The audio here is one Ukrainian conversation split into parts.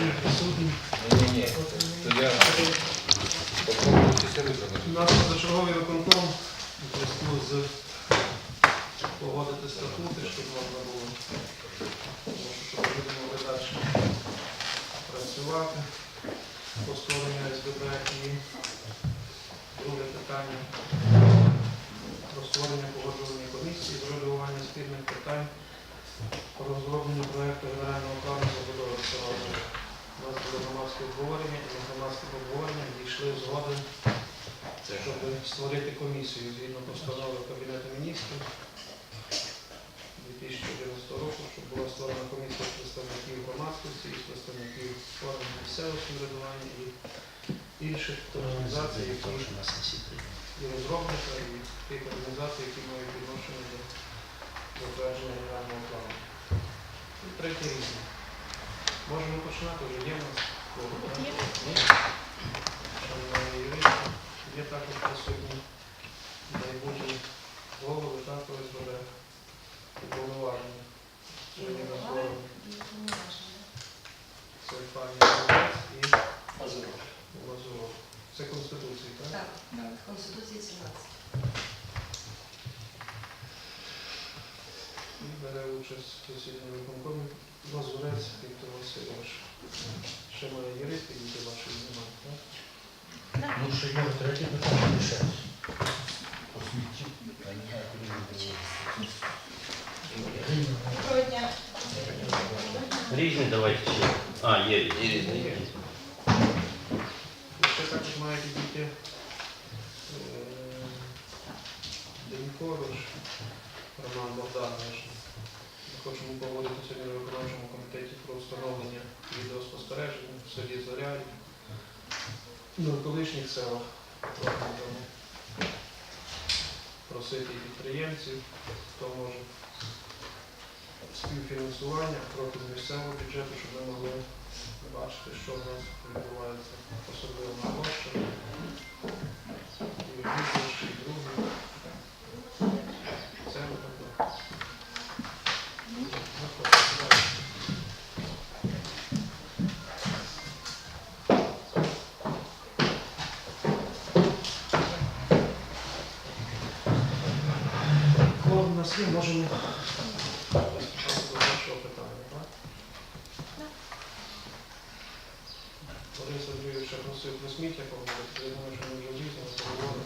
Не присутні. Ні, ні, то позачерговий виконком у зв'язку з погодити статути, щоб можна було, що могли далі працювати по створенню СББ і друге питання про створення погоджувальної комісії з регулювання спільних питань по розробленню проекту генерального плану забудови села. У нас було громадське обговорення, і на громадських обговореннях дійшли згоди щоб створити комісію згідно постанови Кабінету міністрів 2011 року, щоб була створена комісія з представників громадськості, з представників органів місцевого самоврядування і інших організацій, які і розробника, і тих організацій, які мають відношення до затвердження генерального плану. І третє різне. Можемо починати, вже є в нас Є також присутні майбутні голови та ОСББ уповноважені. Сьогодні на це пані і Лазуров. Це Конституції, так? Так, в Конституції 17. І бере участь в засіданні виконкомі Лазурець Віктор Васильович. Ще має юристи, які ваші немає, так? Ну, ще є третє питання ще. По смітті. Я не знаю, куди ви. Доброго дня. Різні давайте ще. А, є різні. Є ще також має підійти е, Денькович Роман Богданович. Хочемо поговорити сьогодні на виконавчому комітеті про встановлення відеоспостереження в селі Зоря і на колишніх селах. Просити підприємців, хто може співфінансування трохи з місцевого бюджету, щоб ми могли бачити, що в нас відбувається, особливо на площі. І одні площі, і другі. Це ми так далі. Заходьте, далі. Є, можемо? Борис Андрійович я просив про сміття поговорити, я думаю, що ми вже дійсно поговоримо.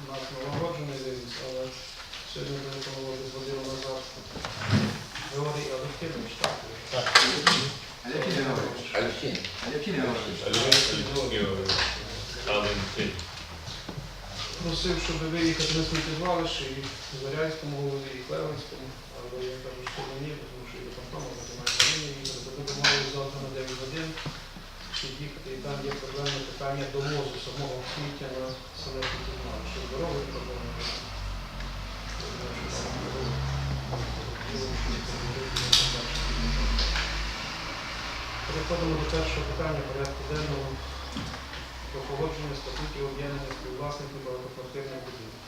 У нас новогоджений дивіться, але сьогодні буде поговорити з Вадимом назад. Георгій Олексійович, так? Алексей Иванович. Алексей. Алексей Иванович. Просив, щоб виїхати на сміттєзвалище і в Зарянському голові, і Клевенському, але я кажу, що мені, тому що і до Пантома, то має їхати, то ми домовилися завтра на 9 годин, щоб їхати, і там є проблемне питання довозу самого сміття на саме сміттєзвалище. Дороги проблеми. Переходимо до першого питання порядку денного про погодження статутів об'єднання співвласників багатоквартирних будинків.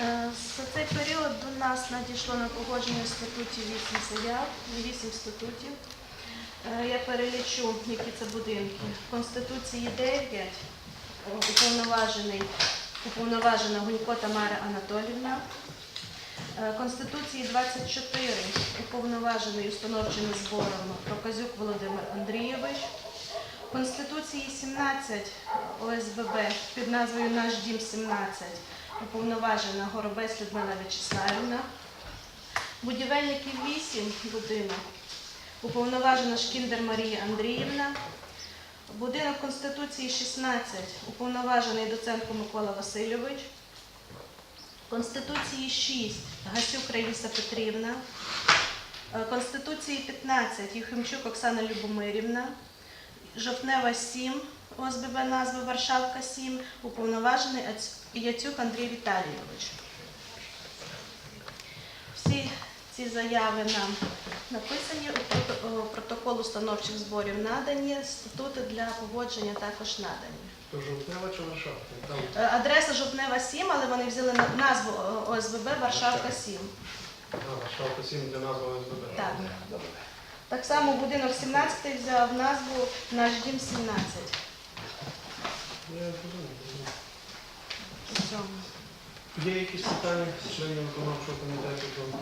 Е, За цей період до нас надійшло на погодження статутів 8 заяв, 8 статутів. Е, Я перелічу, які це будинки. В Конституції 9, е, уповноважений, уповноважена Гунько Тамара Анатолівна. Е, Конституції 24, уповноважений установчими зборами Проказюк Володимир Андрійович. Конституції 17 ОСББ під назвою Наш дім 17 уповноважена Горобець Людмила Вячеславівна. Будівельників 8 будинок, уповноважена Шкіндер Марія Андріївна. Будинок Конституції 16, уповноважений Доценко Микола Васильович. Конституції 6, Гасюк Раїса Петрівна. Е, Конституції 15, Єхимчук Оксана Любомирівна. Жовтнева 7, ОСББ назви Варшавка 7, уповноважений Яцюк Андрій Віталійович. Всі ці заяви нам написані, протокол установчих зборів надані, статути для погодження також надані. То жовтнева чи Варшавка? Е, Адреса Жовтнева 7, але вони взяли назву е, ОСББ Варшавка 7. А, Варшавка 7 для назви ОСББ. Так. Так само будинок 17 взяв назву Наш дім 17. Я. Є якісь питання з членів виконавчого комітету до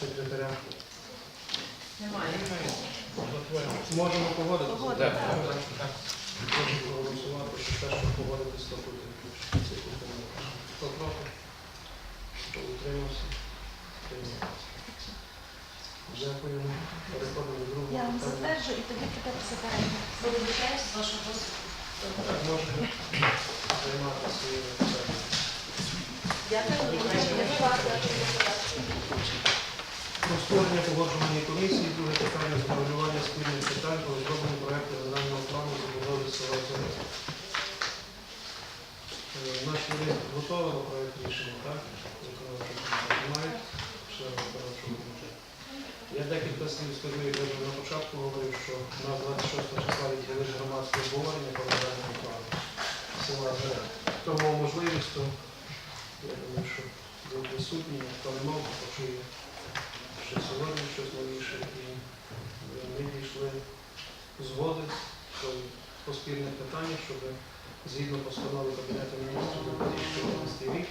секретаря? Немає. Можемо погодити? Погодити. Прошу проголосувати, що те, що погодити статути. Хто проти? Хто утримався? Приймається. Дякуємо. Переходимо до Я другого вам питання. затверджу і тоді подивитися перегляд. Вибачаюсь з вашого. Так, можете займати свої посади. Дякую. Про створення погоджувальної комісії, друге питання з спільних питань по розробленню проекту генерального плану забудови села. Е, Наш юрист готовий до проекту рішення, так? Немає. Я декілька слів скажу, я вже на початку говорив, що на 26 числа відбулись громадське обговорення по генеральному плану села Зоря. Хто мав можливість, то я думаю, що був присутній, хто не мав, почує ще сьогодні щось новіше, і ми дійшли згоди по- спільних питаннях, щоб згідно постанови Кабінету міністрів на 2014 рік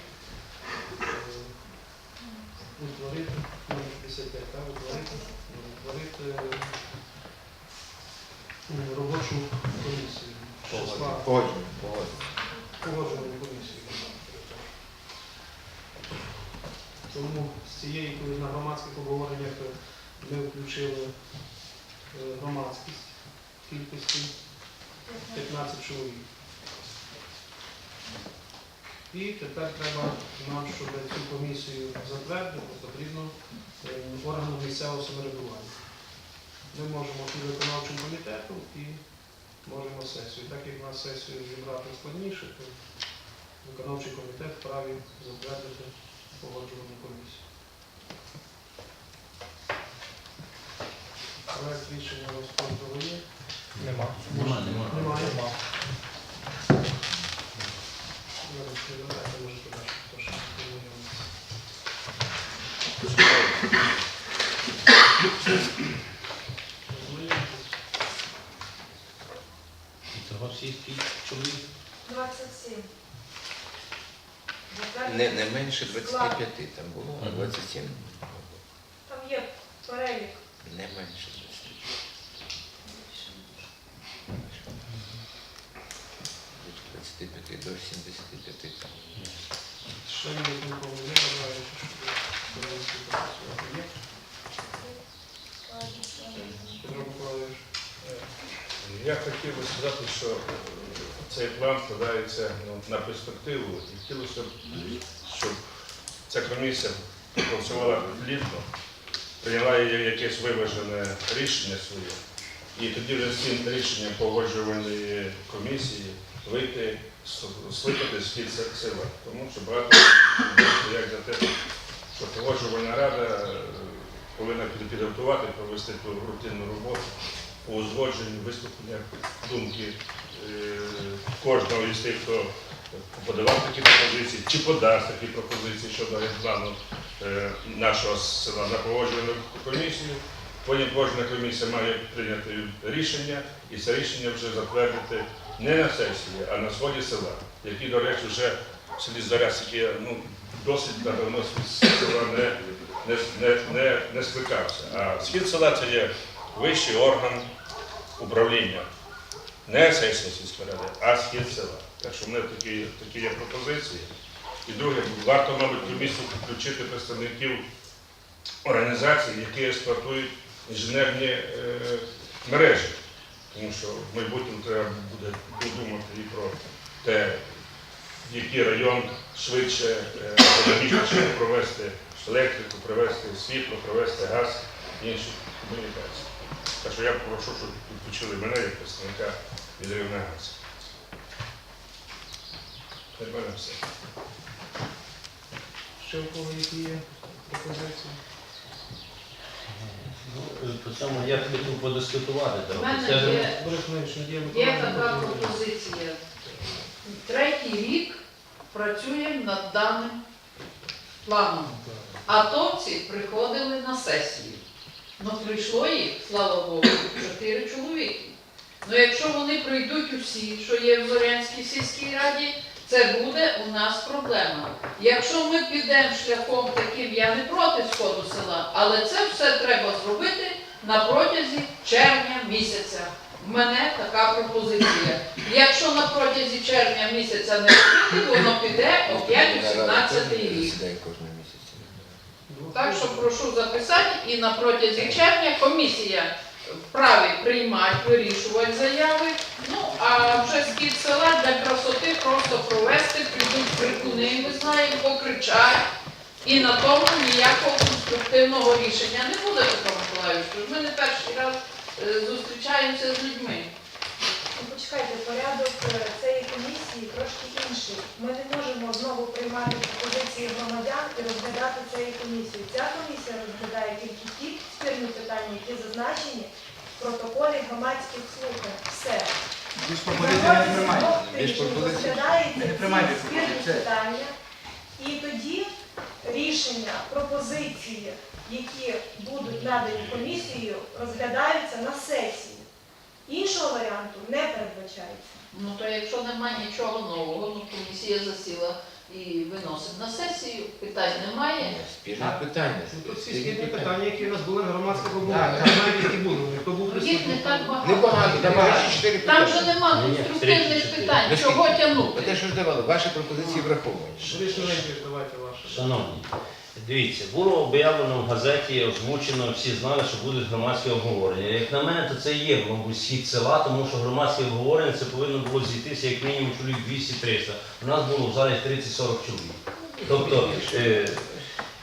е, утворити, ну, 55, так, утворити, утворити е, робочу комісію. погоджуємо. погоджувальну комісію. Тому цієї, коли на громадських обговореннях е, ми включили е, громадськість кількості 15 чоловік. І тепер треба нам, щоб цю комісію затвердити, потрібно е, органам місцевого самоврядування. Ми можемо і виконавчим комітетом, і можемо сесію. Так як на сесію зібрати складніше, то виконавчий комітет вправі затвердити погоджувальну комісію. Проект рішення розподілу є. Нема. Нема, нема. Нема, нема. Зараз не давайте, може туди, хто ще не знайомий. Знайомтесь. Цього всі скільки чоловік? 27. Не, не менше 25 там було, а 27 Там є перелік. не менше 25. Від 25 до 75 там. Ще не бажаю, щоб. Є? Петро Миколаївич. Я хотів би сказати, що е, цей план складається ну, на перспективу. І хотілося б, щоб ця комісія попрацювала плідно, прийняла якесь виважене рішення своє, і тоді вже з цим рішенням погоджувальної комісії вийти, с- скликати схід села. Тому що багато як за те, що погоджувальна рада повинна підготувати, провести ту рутинну роботу по узгодженню, виступлення думки е, кожного із тих, хто подавав такі пропозиції, чи подасть такі пропозиції щодо плану е, нашого села на погоджувальну комісію. Потім кожна комісія має прийняти рішення, і це рішення вже затвердити не на сесії, а на сході села, які, до речі, вже в селі Зарясики ну, досить давно села не, не, не, не, не скликався. А схід села це є вищий орган управління. Не сесія сільської ради, а схід села. Так що в мене такі, такі є пропозиції. І друге, варто, мабуть, комісію підключити представників організацій, які експлуатують інженерні е, мережі. Тому що в майбутньому треба буде подумати і про те, який район швидше, економічніше провести електрику, провести світло, провести газ і інші комунікації. Так що я прошу, щоб підключили мене як представника від. Це все. Ще в кого які є пропозиції? Ну, По цьому я хотів подискутувати У трохи. мене Скажімо, є, Борис Мельович, є така пропозиція. пропозиція. Третій рік працюємо над даним планом. Атовці приходили на сесію. Ну прийшло їх, слава Богу, чотири чоловіки. Ну якщо вони прийдуть усі, що є в Зорянській сільській раді, це буде у нас проблема. Якщо ми підемо шляхом таким, я не проти сходу села, але це все треба зробити на протязі червня місяця. В мене така пропозиція. Якщо на протязі червня місяця не встигнути, воно піде опять у 17 рік. Так що прошу записати і на протязі червня комісія вправі приймати, вирішувати заяви. Ну а вже з-під села для красоти просто провести, прийдуть крикуни, ми знаємо, покричать. І на тому ніякого конструктивного рішення не буде Петро Миколаївич. Ми не перший раз е, зустрічаємося з людьми. Почекайте, порядок е, цієї комісії трошки інший. Ми не можемо знову приймати пропозиції громадян і розглядати цією комісією. Ця комісія розглядає тільки ті спірні питання, які зазначені в протоколі громадських слухань. Все. Більш На пропозицій не Більш тижнів Не приймаємо ці спірні. Питання, і тоді рішення, пропозиції, які будуть надані комісією, розглядаються на сесії. Іншого варіанту не передбачається. Ну то якщо немає нічого нового, ну комісія засіла і виносить на сесію, питань немає. Ні, Спірне питання. Ну, Тут всі спільні питання, які у нас були на громадському Так, обговоренні. так. Навіть які були, хто був Їх не так багато. Небагато, там лише чотири Там питання. же нема Ні, ні, конструктивних питань. Ну, Чого тягнути? Те, що ж давали, ваші пропозиції враховані. Давайте ваше. Шановні, дивіться, було об'явлено в газеті, озвучено, всі знали, що буде громадське обговорення. Як на мене, то це є мабуть, схід села, тому що громадське обговорення це повинно було зійтися як мінімум чоловік 200-300. У нас було в залі 30-40 чоловік. Тобто, е,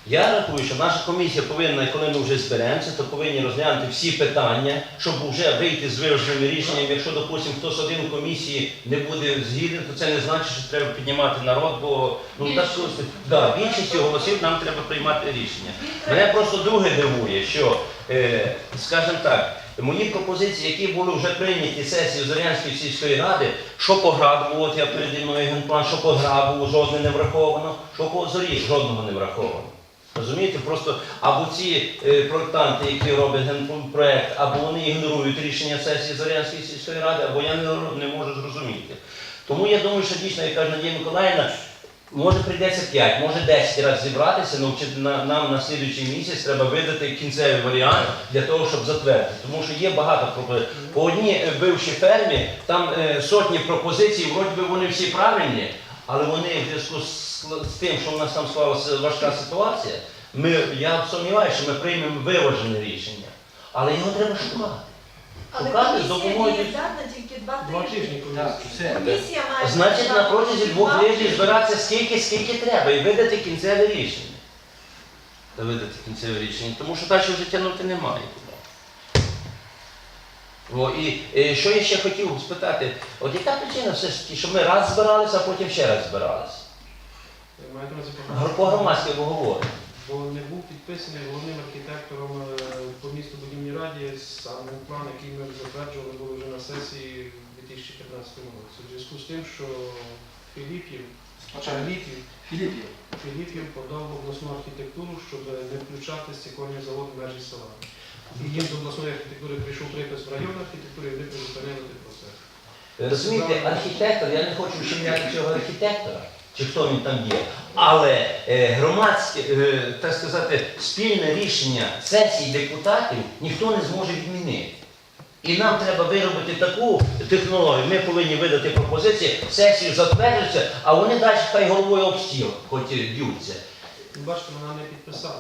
я рахую, що наша комісія повинна, коли ми вже зберемося, то повинні розглянути всі питання, щоб вже вийти з вираженими рішеннями. Якщо, допустимо, хтось один в комісії не буде згідний, то це не значить, що треба піднімати народ, бо ну так Більшість. да, більшістю голосів нам треба приймати рішення. Мене просто друге дивує, що, е, скажімо так, мої пропозиції, які були вже прийняті сесією Зорянської сільської ради, що по граду, от я переді мною генплан, що по грабу жодне не враховано, що по зорі жодного не враховано. Розумієте, просто або ці е, проєктанти, які роблять генпроект, або вони ігнорують рішення сесії Зорянської сільської ради, або я не, не можу зрозуміти. Тому я думаю, що дійсно, як каже Надія Миколаївна, може прийдеться 5, може 10 разів зібратися, навчити на, нам на слідуючий місяць треба видати кінцевий варіант для того, щоб затвердити. Тому що є багато пропозицій. По одній е, бившій фермі там е, сотні пропозицій, вроді би вони всі правильні, але вони в зв'язку з, з тим, що в нас там склалася важка ситуація, ми, я сумніваюся, що ми приймемо виважене рішення. Але його треба шукати. Але Шукати з комісія допомогою. здатна тільки два Два тижні. тижні Так, все. Комісія має Значить, на протязі двох тижнів збиратися скільки, скільки треба, і видати кінцеве рішення. Та видати кінцеве рішення, тому що далі вже тягнути немає. О, і е, що я ще хотів спитати, от яка причина все ж таки, що ми раз збиралися, а потім ще раз збиралися? Маєте на увазі Гр- По громадськи обговорення. Бо не був підписаний головним архітектором е, по місту будівній раді сам план, який ми затверджували, був вже на сесії в 2015 році. У зв'язку з тим, що Філіпів, Філіпів, Філіпів. Філіпів подав в обласну архітектуру, щоб не включати стекольний завод в межі села. І їм до обласної архітектури прийшов припис в район архітектури, і вони призупинили процес. Розумієте, архітектор, я не хочу вчиняти цього архітектора, чи хто він там є, але е, громадське, е, так сказати, спільне рішення сесії депутатів ніхто не зможе відмінити. І нам треба виробити таку технологію. Ми повинні видати пропозиції, сесію затвердиться, а вони далі хай головою об стіл, хоч б'ються. Бачите, вона не підписала.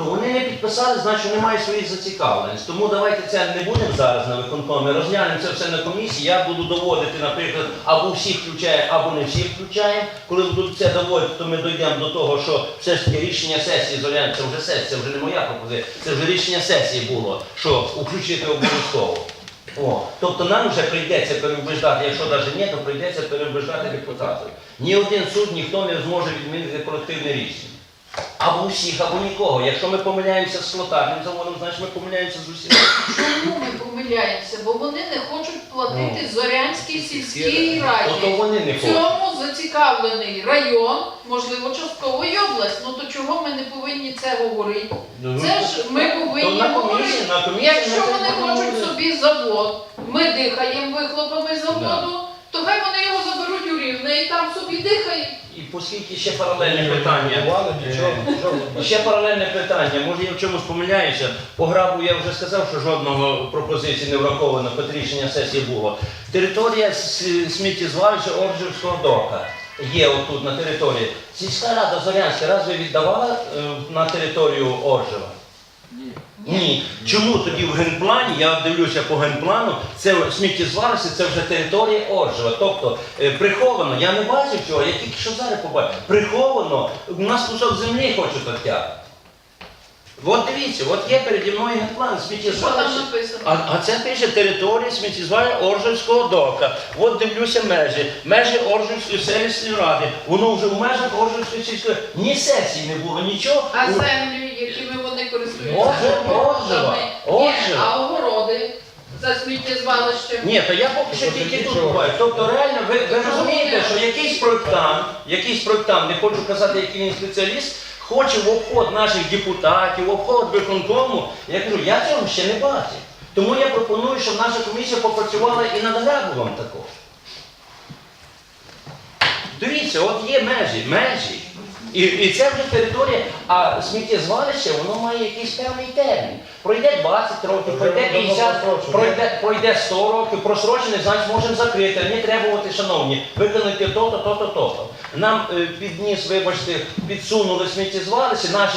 То вони не підписали, значить вони мають свої зацікавленість. Тому давайте це не будемо зараз на виконкомі, розглянемо це все на комісії. Я буду доводити, наприклад, або всіх включаємо, або не всіх включаємо. Коли буду це доводити, то ми дійдемо до того, що все ж таки рішення сесії Зорян, це вже сесія, це вже не моя пропозиція, це вже рішення сесії було, що включити обов'язково. О, тобто нам вже прийдеться переубеждати, якщо навіть ні, то прийдеться переубеждати депутатів. Ні один суд, ніхто не зможе відмінити колективне рішення. Або всіх, або нікого. Якщо ми помиляємося з флотарним заводом, значить ми помиляємося з усіма. Чому ми помиляємося? Бо вони не хочуть платити Зорянській сільській Ото раді. вони не В хочуть. цьому зацікавлений район, можливо, частково і область. Ну то чого ми не повинні це говорити? Ну, Це ж ми то повинні на комісії, говорити. на комісії Якщо ми це вони хочуть говорити. собі завод, ми дихаємо вихлопами заводу, то хай вони його заберуть у рівне і там собі дихають. І оскільки ще паралельне питання. Нічого. Ще паралельне питання. Може я в чомусь помиляюся. По грабу я вже сказав, що жодного пропозиції не враховано, хоч рішення сесії було. Територія сміттєзвалища Оржівського дока є отут на території. Сільська рада Зорянська разве віддавала е, на територію Оржева? Ні. Чому тоді в генплані, я дивлюся по генплану, це сміттєзвалище, це вже територія Оржева. Тобто е, приховано, я не бачив цього, я тільки що зараз побачив. Приховано, у нас кусок землі хочуть оттягти. От дивіться, от є переді мною генплан сміттєзвалище. А, а це пише територія сміттєзвалища Оржевського дока. От дивлюся межі. Межі Оржевської селищної ради. Воно вже в межах Оржевської сільської. Ні сесії не було, нічого. А У- землі, якими вони користуються? Оржева, а огороди за сміттєзвалище? Ні, то я поки що тільки тут буваю. Тобто реально ви, ви розумієте, що якийсь проєктант, якийсь проєктант, не хочу казати, який він спеціаліст, хоче в обход наших депутатів, в обход виконкому. Я кажу, я цього ще не бачив. Тому я пропоную, щоб наша комісія попрацювала і над грабувом також. Дивіться, от є межі, межі. І, і це вже територія, а сміттєзвалище, воно має якийсь певний термін. Пройде 20 років, пройде 50, пройде, пройде 100 років, просрочений, значить можемо закрити, не требувати, шановні, виконати то-то, то-то, то-то. Нам е, підніс, вибачте, підсунули сміттєзвалище, наші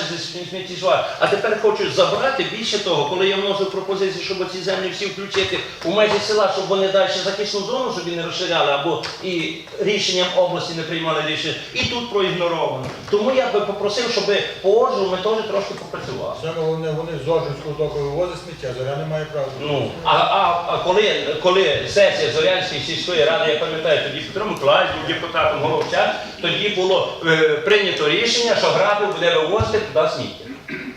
сміттєзвалище, а тепер хочуть забрати більше того, коли я вношу пропозицію, щоб ці землі всі включити у межі села, щоб вони далі захисну зону, щоб і не розширяли, або і рішенням області не приймали рішення, і тут проігноровано. Тому я би попросив, щоб по Оржу ми теж трошки попрацювали. Саме головне, вони з Оржинського доку вивозять сміття, зоря не має права. Ну, а, а, а коли, коли сесія Зорянської сільської ради, я пам'ятаю, тоді Петро Миколаївич був депутатом Головчак, тоді було е, прийнято рішення, що граби буде вивозити туди сміття.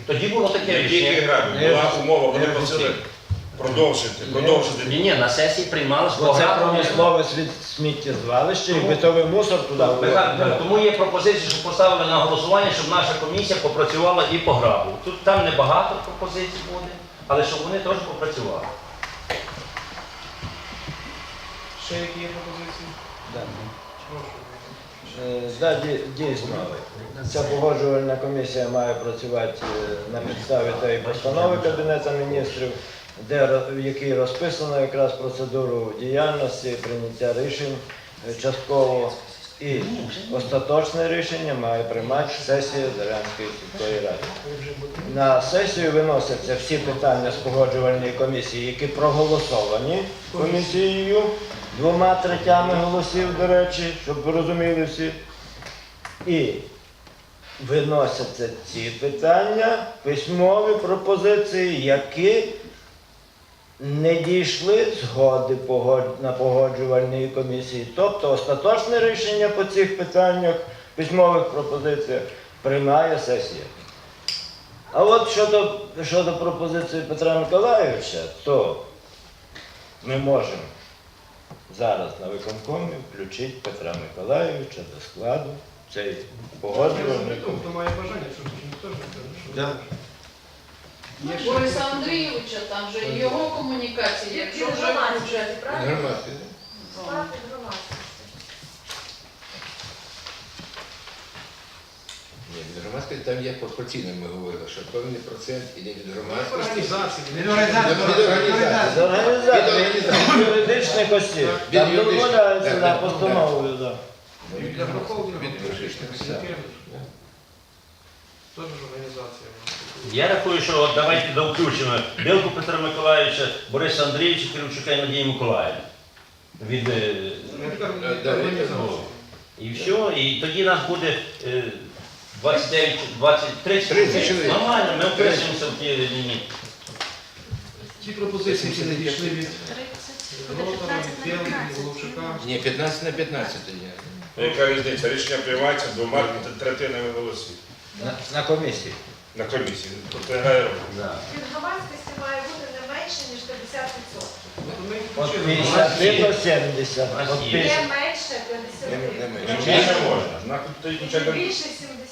Тоді було таке Не тільки рішення. була умова, вони просили продовжити, продовжити. Ні, ні, на сесії приймалось Бо це програму. промислове світ- сміттєзвалище і битовий мусор туди Михайло. Тому є пропозиція, щоб поставили на голосування, щоб наша комісія попрацювала і по грабу. Тут там небагато пропозицій буде, але щоб вони теж попрацювали. Ще які є пропозиції? Да. Прошу. Е, да, Дійсно, ця погоджувальна комісія має працювати е, на підставі тієї постанови Кабінету міністрів, де в якій розписано якраз процедуру діяльності, прийняття рішень е, частково. І остаточне рішення має приймати сесія Зарянської сільської ради. На сесію виносяться всі питання з погоджувальної комісії, які проголосовані комісією двома третями голосів, до речі, щоб ви розуміли всі. І виносяться ці питання, письмові пропозиції, які не дійшли згоди на погоджувальній комісії. Тобто остаточне рішення по цих питаннях, письмових пропозиціях приймає сесія. А от щодо, щодо пропозиції Петра Миколаївича, то ми можемо зараз на виконкомі включити Петра Миколаєвича до складу цей погоджувальний Хто хто має бажання, щоб ж ніхто ж не Да. Бориса Андрійовича, там же і його комунікації, якщо Від вже громадськості, включать. правильно? Громадські. Склад від громадськості. Ні, від громадськості там є пропорційно, ми говорили, що певний процент іде від громадськості. організації. Від організації. Від організації. Організації, Від організації. від юридичних осіб. Від Там юридичних. дозволяється Так, на так, постановою. Да. І для Від юридичних осіб. Теж організація. Я рахую, що от давайте довключимо Білку Петра Миколаївича, Бориса Андрійовича, Кирилчука і Надії Миколаївни. Від, е, Да, да, організація. і все, і тоді нас буде е, 29, 20, 30 30 чоловік. Нормально, ми вписуємося в ті лінії. Ті пропозиції всі надійшли від 30, буде Ротора, 15 від на Білки, від 15. Головчака. Ні, 15 на 15 є. Ну, Яка різниця? Рішення приймається двома третинами голосів. На, на комісії. на комісії. Тобто грає роль. Да. Від громадськості має бути не менше, ніж 50%. От 50 до 70. У От є. 50. Не менше Не, не 50%. менше. Більше можна. Нічого не більше 70%.